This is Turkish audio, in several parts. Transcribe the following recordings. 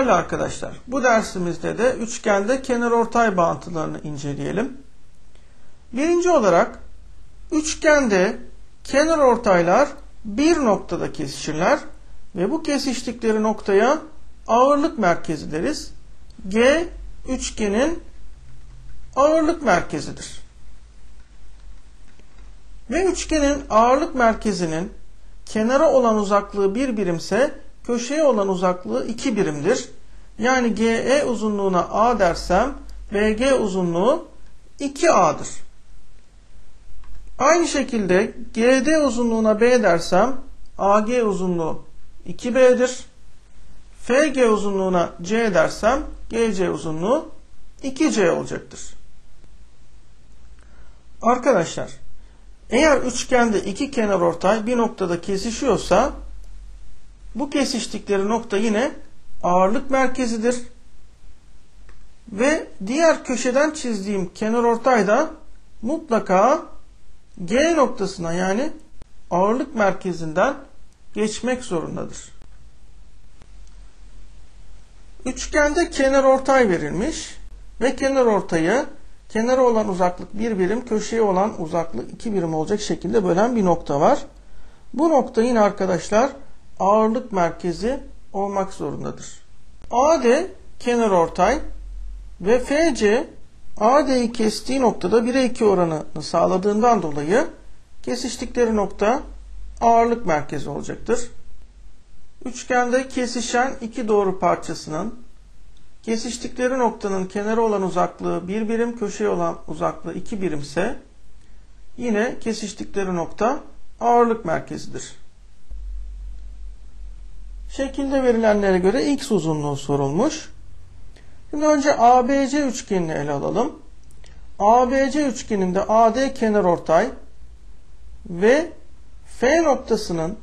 Değerli arkadaşlar, bu dersimizde de üçgende kenarortay bağıntılarını inceleyelim. Birinci olarak üçgende kenarortaylar bir noktada kesişirler ve bu kesiştikleri noktaya ağırlık merkezi deriz. G üçgenin ağırlık merkezidir. Ve üçgenin ağırlık merkezinin kenara olan uzaklığı bir birimse köşeye olan uzaklığı 2 birimdir. Yani GE uzunluğuna A dersem BG uzunluğu 2A'dır. Aynı şekilde GD uzunluğuna B dersem AG uzunluğu 2B'dir. FG uzunluğuna C dersem GC uzunluğu 2C olacaktır. Arkadaşlar eğer üçgende iki kenar ortay bir noktada kesişiyorsa bu kesiştikleri nokta yine ağırlık merkezidir. Ve diğer köşeden çizdiğim kenar ortay da mutlaka G noktasına yani ağırlık merkezinden geçmek zorundadır. Üçgende kenar ortay verilmiş ve kenar ortayı kenara olan uzaklık bir birim, köşeye olan uzaklık iki birim olacak şekilde bölen bir nokta var. Bu nokta yine arkadaşlar ağırlık merkezi olmak zorundadır. AD kenar ortay ve FC AD'yi kestiği noktada 1'e 2 oranını sağladığından dolayı kesiştikleri nokta ağırlık merkezi olacaktır. Üçgende kesişen iki doğru parçasının kesiştikleri noktanın kenarı olan uzaklığı bir birim, köşeye olan uzaklığı iki birimse yine kesiştikleri nokta ağırlık merkezidir. Şekilde verilenlere göre x uzunluğu sorulmuş. Şimdi önce ABC üçgenini ele alalım. ABC üçgeninde AD kenarortay ve F noktasının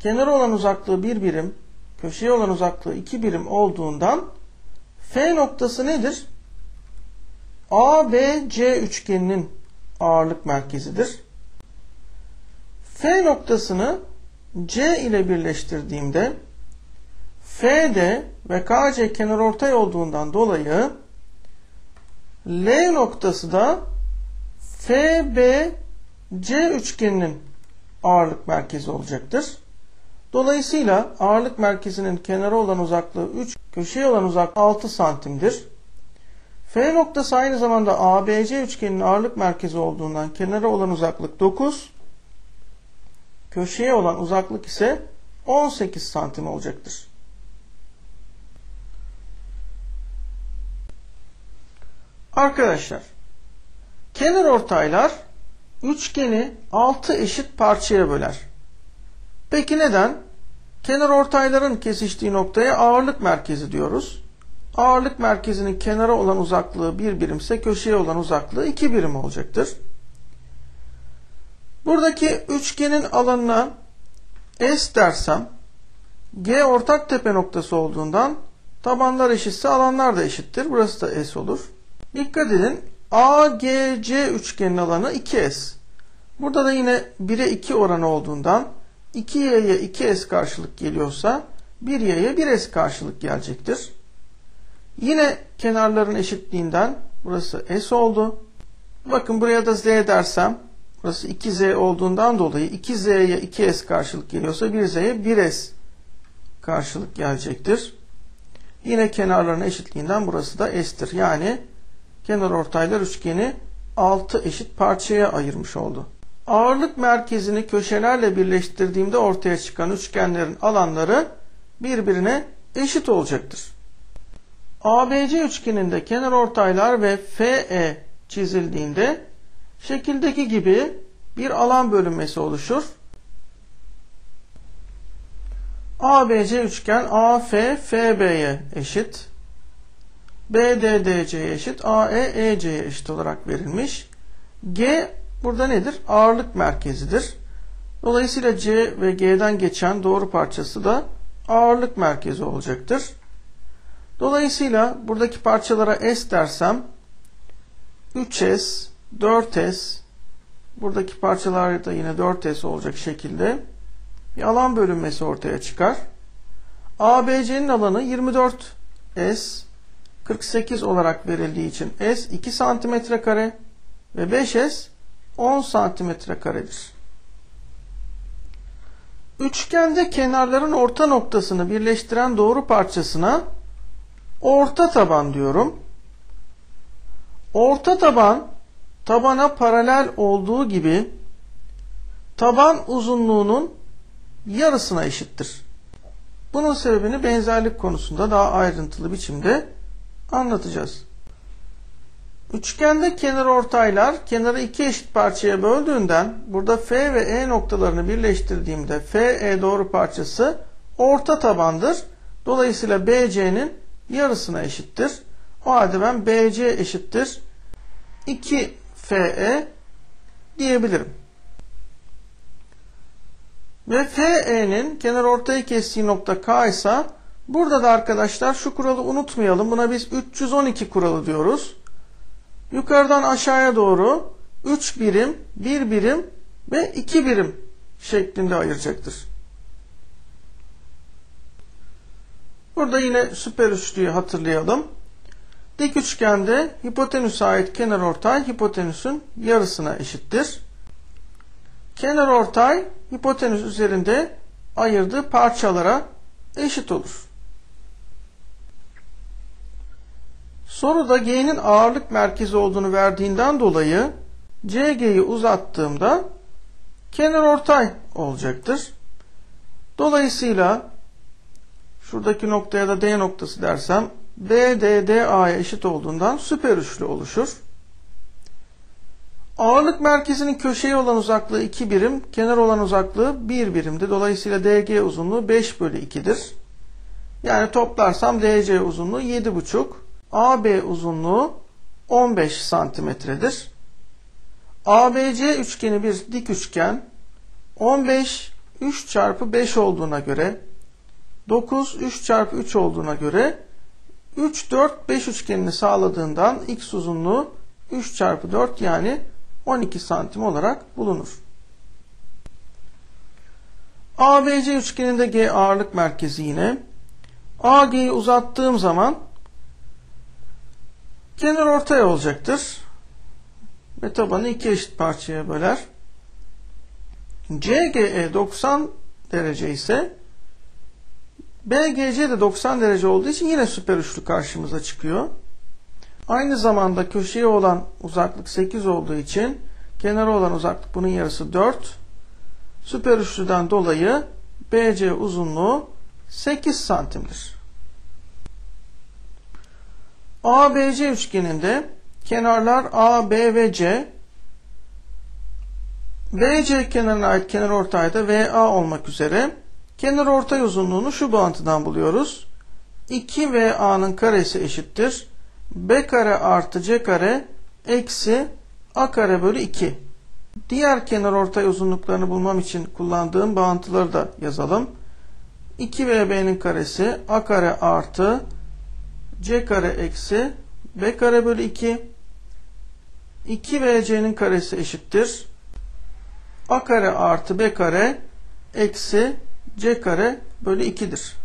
kenarı olan uzaklığı bir birim, köşeye olan uzaklığı iki birim olduğundan F noktası nedir? ABC üçgeninin ağırlık merkezidir. F noktasını C ile birleştirdiğimde FD ve KC kenarortay olduğundan dolayı L noktası da FBC üçgeninin ağırlık merkezi olacaktır. Dolayısıyla ağırlık merkezinin kenara olan uzaklığı 3, köşeye olan uzaklığı 6 santimdir. F noktası aynı zamanda ABC üçgeninin ağırlık merkezi olduğundan kenara olan uzaklık 9, köşeye olan uzaklık ise 18 santim olacaktır. Arkadaşlar, kenar ortaylar üçgeni 6 eşit parçaya böler. Peki neden? Kenar ortayların kesiştiği noktaya ağırlık merkezi diyoruz. Ağırlık merkezinin kenara olan uzaklığı bir birimse köşeye olan uzaklığı iki birim olacaktır. Buradaki üçgenin alanına S dersem G ortak tepe noktası olduğundan tabanlar eşitse alanlar da eşittir. Burası da S olur. Dikkat edin AGC üçgenin alanı 2S. Burada da yine 1'e 2 oranı olduğundan 2y'ye 2s karşılık geliyorsa 1y'ye 1s karşılık gelecektir. Yine kenarların eşitliğinden burası s oldu. Bakın buraya da z dersem burası 2z olduğundan dolayı 2z'ye 2s karşılık geliyorsa 1z'ye 1s karşılık gelecektir. Yine kenarların eşitliğinden burası da s'tir. Yani kenar ortaylar üçgeni 6 eşit parçaya ayırmış oldu. Ağırlık merkezini köşelerle birleştirdiğimde ortaya çıkan üçgenlerin alanları birbirine eşit olacaktır. ABC üçgeninde kenar ortaylar ve FE çizildiğinde şekildeki gibi bir alan bölünmesi oluşur. ABC üçgen AF FB'ye eşit. BDDC'ye eşit. AE EC'ye eşit olarak verilmiş. G burada nedir? Ağırlık merkezidir. Dolayısıyla C ve G'den geçen doğru parçası da ağırlık merkezi olacaktır. Dolayısıyla buradaki parçalara S dersem 3S, 4S buradaki parçalar da yine 4S olacak şekilde bir alan bölünmesi ortaya çıkar. ABC'nin alanı 24 S 48 olarak verildiği için S 2 santimetre kare ve 5S 10 santimetre karedir. Üçgende kenarların orta noktasını birleştiren doğru parçasına orta taban diyorum. Orta taban tabana paralel olduğu gibi taban uzunluğunun yarısına eşittir. Bunun sebebini benzerlik konusunda daha ayrıntılı biçimde anlatacağız. Üçgende kenar ortaylar kenarı iki eşit parçaya böldüğünden burada F ve E noktalarını birleştirdiğimde FE doğru parçası orta tabandır. Dolayısıyla BC'nin yarısına eşittir. O halde ben BC eşittir 2 FE diyebilirim. Ve FE'nin kenar ortayı kestiği nokta K ise burada da arkadaşlar şu kuralı unutmayalım. Buna biz 312 kuralı diyoruz. Yukarıdan aşağıya doğru 3 birim, 1 birim ve 2 birim şeklinde ayıracaktır. Burada yine süper üçlüyü hatırlayalım. Dik üçgende hipotenüse ait kenar ortay hipotenüsün yarısına eşittir. Kenar ortay hipotenüs üzerinde ayırdığı parçalara eşit olur. Soruda G'nin ağırlık merkezi olduğunu verdiğinden dolayı CG'yi uzattığımda kenar ortay olacaktır. Dolayısıyla şuradaki noktaya da D noktası dersem BDDA'ya eşit olduğundan süper üçlü oluşur. Ağırlık merkezinin köşeye olan uzaklığı 2 birim, kenar olan uzaklığı 1 birimdi. Dolayısıyla DG uzunluğu 5 bölü 2'dir. Yani toplarsam DC uzunluğu 7,5. AB uzunluğu 15 santimetredir. ABC üçgeni bir dik üçgen. 15 3 çarpı 5 olduğuna göre 9 3 çarpı 3 olduğuna göre 3 4 5 üçgenini sağladığından x uzunluğu 3 çarpı 4 yani 12 santim olarak bulunur. ABC üçgeninde G ağırlık merkezi yine. AG'yi uzattığım zaman kenar ortaya olacaktır. Ve tabanı iki eşit parçaya böler. CGE 90 derece ise BGC de 90 derece olduğu için yine süper üçlü karşımıza çıkıyor. Aynı zamanda köşeye olan uzaklık 8 olduğu için kenara olan uzaklık bunun yarısı 4. Süper üçlüden dolayı BC uzunluğu 8 santimdir. ABC üçgeninde kenarlar A, B ve C BC kenarına ait kenar ortayda VA olmak üzere kenar ortay uzunluğunu şu bağıntıdan buluyoruz. 2 VA'nın karesi eşittir. B kare artı C kare eksi A kare bölü 2. Diğer kenar ortay uzunluklarını bulmam için kullandığım bağıntıları da yazalım. 2 VB'nin karesi A kare artı C kare eksi B kare bölü 2 2 VC'nin karesi eşittir. A kare artı B kare eksi C kare bölü 2'dir.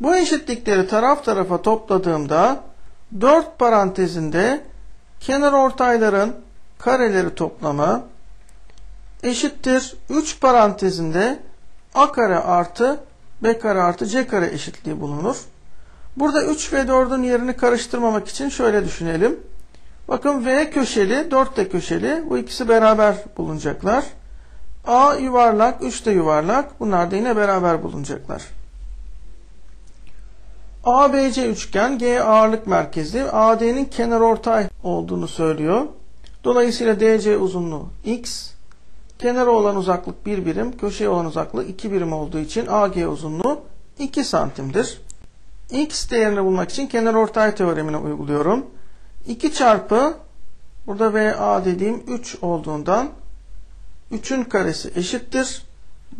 Bu eşitlikleri taraf tarafa topladığımda 4 parantezinde kenar ortayların kareleri toplamı eşittir 3 parantezinde A kare artı B kare artı C kare eşitliği bulunur. Burada 3 ve 4'ün yerini karıştırmamak için şöyle düşünelim. Bakın V köşeli, 4 de köşeli. Bu ikisi beraber bulunacaklar. A yuvarlak, 3 de yuvarlak. Bunlar da yine beraber bulunacaklar. ABC üçgen G ağırlık merkezi AD'nin kenar ortay olduğunu söylüyor. Dolayısıyla DC uzunluğu x, kenara olan uzaklık 1 birim, köşeye olan uzaklık 2 birim olduğu için AG uzunluğu 2 santimdir. X değerini bulmak için kenar ortay teoremini uyguluyorum. 2 çarpı burada VA dediğim 3 olduğundan 3'ün karesi eşittir.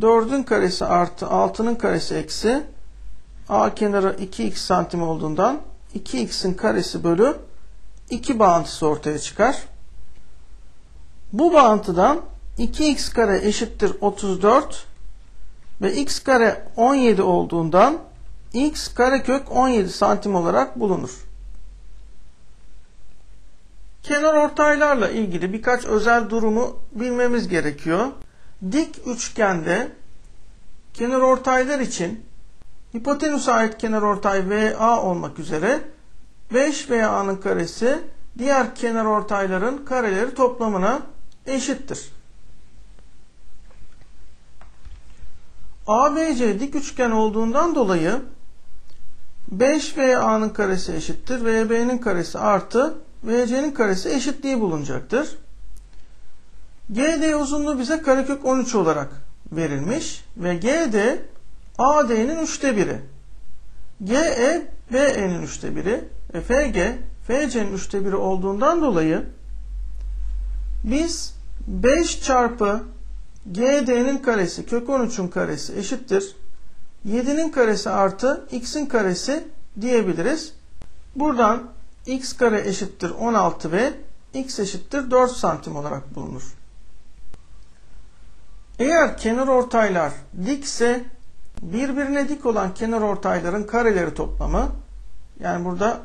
4'ün karesi artı 6'nın karesi eksi A kenarı 2x santim olduğundan 2x'in karesi bölü 2 bağıntısı ortaya çıkar. Bu bağıntıdan 2x kare eşittir 34 ve x kare 17 olduğundan x karekök 17 santim olarak bulunur. Kenar ortaylarla ilgili birkaç özel durumu bilmemiz gerekiyor. Dik üçgende kenar ortaylar için hipotenüse ait kenar ortay VA olmak üzere 5 VA'nın karesi diğer kenar ortayların kareleri toplamına eşittir. ABC dik üçgen olduğundan dolayı 5 VA'nın karesi eşittir. VB'nin karesi artı VC'nin karesi eşitliği bulunacaktır. GD uzunluğu bize karekök 13 olarak verilmiş ve GD AD'nin üçte biri. GE BE'nin üçte biri ve FG FC'nin üçte biri olduğundan dolayı biz 5 çarpı GD'nin karesi kök 13'ün karesi eşittir. 7'nin karesi artı x'in karesi diyebiliriz. Buradan x kare eşittir 16 ve x eşittir 4 santim olarak bulunur. Eğer kenar ortaylar dikse birbirine dik olan kenar ortayların kareleri toplamı yani burada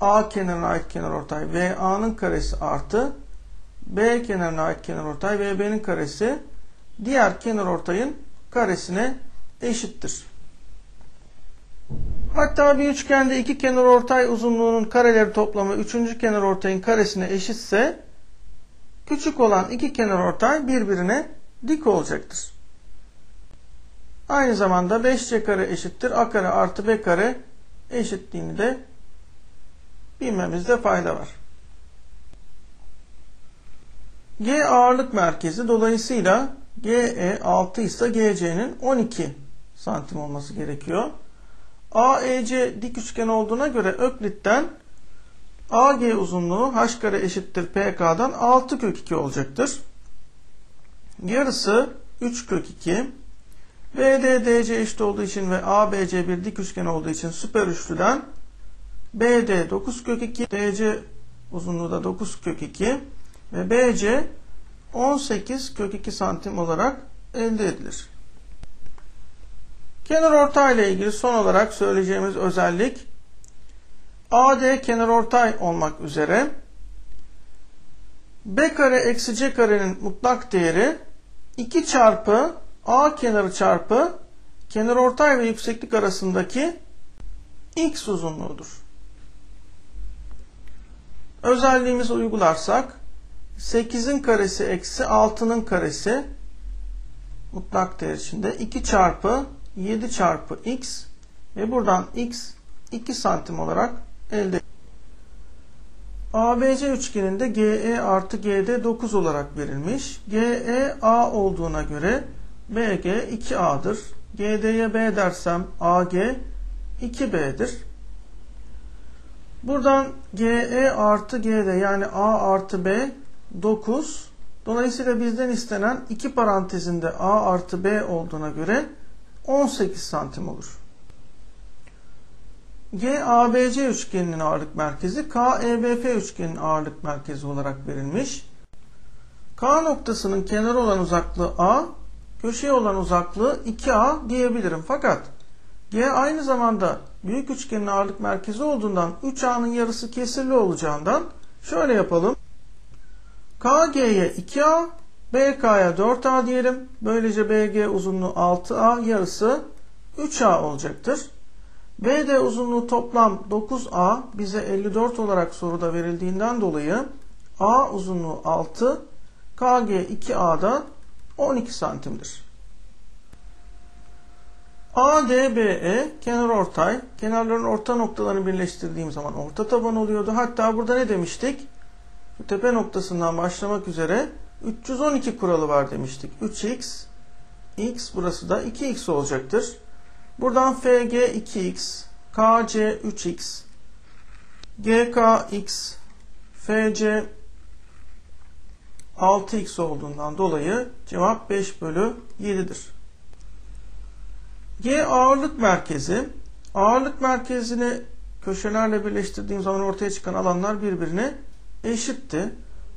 A kenarına ait kenar ortay VA'nın karesi artı B kenarına ait kenar ortay VB'nin karesi diğer kenar ortayın karesine eşittir. Hatta bir üçgende iki kenar ortay uzunluğunun kareleri toplamı üçüncü kenar ortayın karesine eşitse küçük olan iki kenar ortay birbirine dik olacaktır. Aynı zamanda 5c kare eşittir a kare artı b kare eşitliğini de bilmemizde fayda var. G ağırlık merkezi dolayısıyla GE 6 ise GC'nin 12 santim olması gerekiyor. AEC dik üçgen olduğuna göre Öklit'ten AG uzunluğu h kare eşittir PK'dan 6 kök 2 olacaktır. Yarısı 3 kök 2. BD DC eşit olduğu için ve ABC bir dik üçgen olduğu için süper üçlüden BD 9 kök 2, DC uzunluğu da 9 kök 2 ve BC 18 kök 2 santim olarak elde edilir. Kenar ortay ile ilgili son olarak söyleyeceğimiz özellik AD kenar ortay olmak üzere B kare eksi C karenin mutlak değeri 2 çarpı A kenarı çarpı kenar ortay ve yükseklik arasındaki x uzunluğudur. Özelliğimizi uygularsak 8'in karesi eksi 6'nın karesi mutlak değer içinde 2 çarpı 7 çarpı x ve buradan x 2 santim olarak elde ABC üçgeninde GE artı GD 9 olarak verilmiş. GE A olduğuna göre BG 2A'dır. GD'ye B dersem AG 2B'dir. Buradan GE artı GD yani A artı B 9. Dolayısıyla bizden istenen iki parantezinde A artı B olduğuna göre 18 santim olur. GABC üçgeninin ağırlık merkezi KEBF üçgeninin ağırlık merkezi olarak verilmiş. K noktasının kenarı olan uzaklığı A, köşeye olan uzaklığı 2A diyebilirim. Fakat G aynı zamanda büyük üçgenin ağırlık merkezi olduğundan 3A'nın yarısı kesirli olacağından şöyle yapalım. KG'ye 2A, BK'ya 4A diyelim. Böylece BG uzunluğu 6A, yarısı 3A olacaktır. BD uzunluğu toplam 9A bize 54 olarak soruda verildiğinden dolayı A uzunluğu 6, KG 2A'da 12 santimdir. ADBE kenar ortay. Kenarların orta noktalarını birleştirdiğim zaman orta taban oluyordu. Hatta burada ne demiştik? Tepe noktasından başlamak üzere 312 kuralı var demiştik. 3x, x burası da 2x olacaktır. Buradan FG 2x, KC 3x, GKX, FC 6x olduğundan dolayı cevap 5 bölü 7'dir. G ağırlık merkezi. Ağırlık merkezini köşelerle birleştirdiğim zaman ortaya çıkan alanlar birbirine eşitti.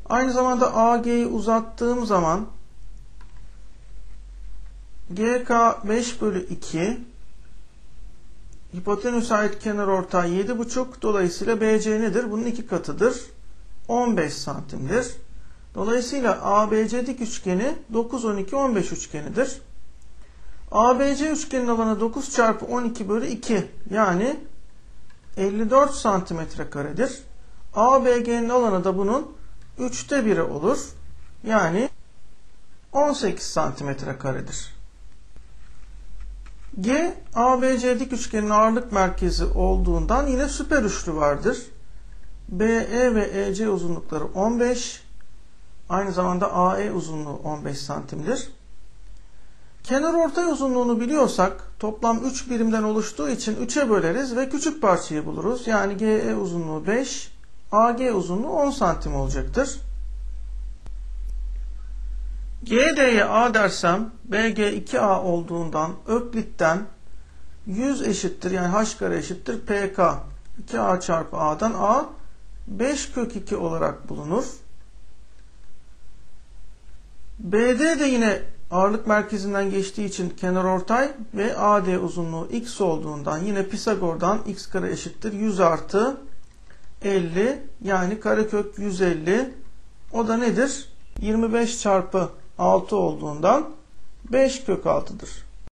Aynı zamanda AG'yi uzattığım zaman GK 5 bölü 2 hipotenüse ait kenar ortay 7,5. Dolayısıyla BC nedir? Bunun iki katıdır. 15 santimdir. Dolayısıyla ABC dik üçgeni 9, 12, 15 üçgenidir. ABC üçgenin alanı 9 çarpı 12 bölü 2 yani 54 santimetre karedir. ABG'nin alanı da bunun 3'te 1'i olur. Yani 18 santimetre karedir. G, ABC dik üçgenin ağırlık merkezi olduğundan yine süper üçlü vardır. BE ve EC uzunlukları 15, aynı zamanda AE uzunluğu 15 santimdir. Kenar ortay uzunluğunu biliyorsak toplam 3 birimden oluştuğu için 3'e böleriz ve küçük parçayı buluruz. Yani GE uzunluğu 5, AG uzunluğu 10 santim olacaktır. GD'ye A dersem BG 2A olduğundan Öklit'ten 100 eşittir yani H kare eşittir PK 2A çarpı A'dan A 5 kök 2 olarak bulunur. BD de yine ağırlık merkezinden geçtiği için kenar ortay ve AD uzunluğu x olduğundan yine Pisagor'dan x kare eşittir 100 artı 50 yani karekök 150 o da nedir? 25 çarpı 6 olduğundan 5 kök 6'dır.